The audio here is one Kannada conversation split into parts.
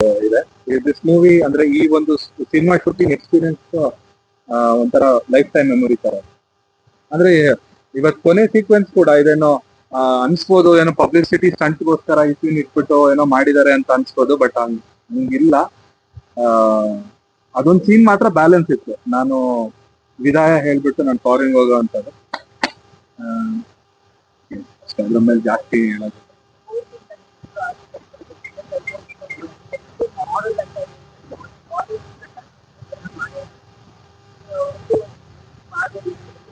ಇದೆ. ದಿಸ್ ಮೂವಿ ಅಂದ್ರೆ ಈ ಒಂದು ಸಿನಿಮಾ ಶೂಟಿಂಗ್ ಎಕ್ಸ್ಪೀರಿಯನ್ಸ್ ಒಂಥರ ಲೈಫ್ ಟೈಮ್ ಮೆಮೊರಿ ತರ. ಅಂದ್ರೆ ಇವತ್ ಕೊನೆ ಸೀಕ್ವೆನ್ಸ್ ಕೂಡ ಇದೇನೋ ಅನ್ಸ್ಬೋದು, ಏನೋ ಪಬ್ಲಿಸಿಟಿ ಸ್ಟಂಟ್ಗೋಸ್ಕರ ಈ ಸೀನ್ ಇಟ್ಬಿಟ್ಟು ಏನೋ ಮಾಡಿದ್ದಾರೆ ಅಂತ ಅನ್ಸ್ಬೋದು ಬಟ್ ಹಂಗಿಲ್ಲ. ಅದೊಂದ್ ಸೀನ್ ಮಾತ್ರ ಬ್ಯಾಲೆನ್ಸ್ ಇತ್ತು. ನಾನು ವಿದಾಯ ಹೇಳ್ಬಿಟ್ಟು ನಾನು ಫಾರಿನ್ ಹೋಗೋ ಅಂತದ್ದು ಅದ್ರ ಮೇಲೆ ಜಾಸ್ತಿ ಹೇಳೋದು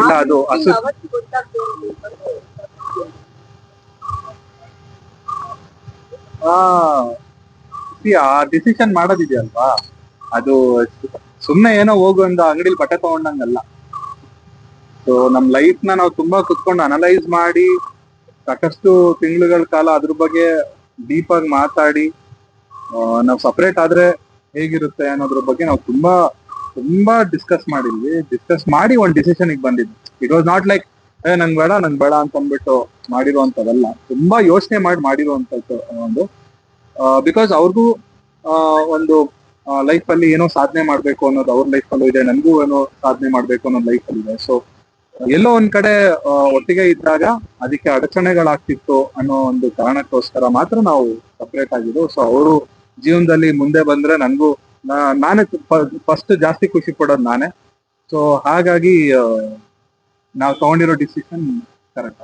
ಇಲ್ಲ, ಅದು ಆ ಡಿಸಿಷನ್ ಮಾಡೋದಿದೆಯಲ್ವಾ? ಅದು ಸುಮ್ನೆ ಏನೋ ಹೋಗು ಒಂದು ಅಂಗಡಿಲಿ ಬಟ್ಟೆ ತಗೊಂಡಂಗಲ್ಲ. ಸೊ ನಮ್ ಲೈಫ್ನ ನಾವು ತುಂಬಾ ಕುತ್ಕೊಂಡು ಅನಲೈಸ್ ಮಾಡಿ ಸಾಕಷ್ಟು ತಿಂಗಳುಗಳ ಕಾಲ ಅದ್ರ ಬಗ್ಗೆ ಡೀಪ್ ಆಗಿ ಮಾತಾಡಿ ನಾವು ಸಪ್ರೇಟ್ ಆದ್ರೆ ಹೇಗಿರುತ್ತೆ ಅನ್ನೋದ್ರ ಬಗ್ಗೆ ನಾವು ತುಂಬಾ ತುಂಬಾ ಡಿಸ್ಕಸ್ ಮಾಡಿದ್ವಿ. ಡಿಸ್ಕಸ್ ಮಾಡಿ ಒಂದ್ ಡಿಸಿಷನ್ ಬಂದಿದ್ವಿ. ಇಟ್ ವಾಸ್ ನಾಟ್ ಲೈಕ್ ಏ, ನಂಗ್ ಬೇಡ ನಂಗ್ ಬೇಡ ಅಂತ ಅಂದ್ಬಿಟ್ಟು ಮಾಡಿರುವಂತದಲ್ಲ ತುಂಬಾ ಯೋಚನೆ ಮಾಡಿ ಮಾಡಿರುವಂತದ್ದು ಒಂದು. ಬಿಕಾಸ್ ಅವ್ರಿಗೂ ಒಂದು ಲೈಫ್ ಅಲ್ಲಿ ಏನೋ ಸಾಧನೆ ಮಾಡ್ಬೇಕು ಅನ್ನೋದು ಅವ್ರ ಲೈಫ್ ಅಲ್ಲೂ ಇದೆ. ನನಗೂ ಏನೋ ಸಾಧನೆ ಮಾಡ್ಬೇಕು ಅನ್ನೋದು ಲೈಫ್ ಅಲ್ಲಿ ಇದೆ. ಸೊ ಎಲ್ಲೋ ಒಂದ್ ಕಡೆ ಒಟ್ಟಿಗೆ ಇದ್ದಾಗ ಅದಕ್ಕೆ ಅಡಚಣೆಗಳಾಗ್ತಿತ್ತು ಅನ್ನೋ ಒಂದು ಕಾರಣಕ್ಕೋಸ್ಕರ ಮಾತ್ರ ನಾವು ಸಪ್ರೇಟ್ ಆಗಿದ್ದು ಸೊ ಅವರು ಜೀವನದಲ್ಲಿ ಮುಂದೆ ಬಂದ್ರೆ ನನಗೂ ನಾನೇ ಫಸ್ಟ್ ಜಾಸ್ತಿ ಖುಷಿ ಪಡೋದು ನಾನೇ. ಸೊ ಹಾಗಾಗಿ ನಾವು ತಗೊಂಡಿರೋ ಡಿಸಿಷನ್ ಕರೆಕ್ಟ್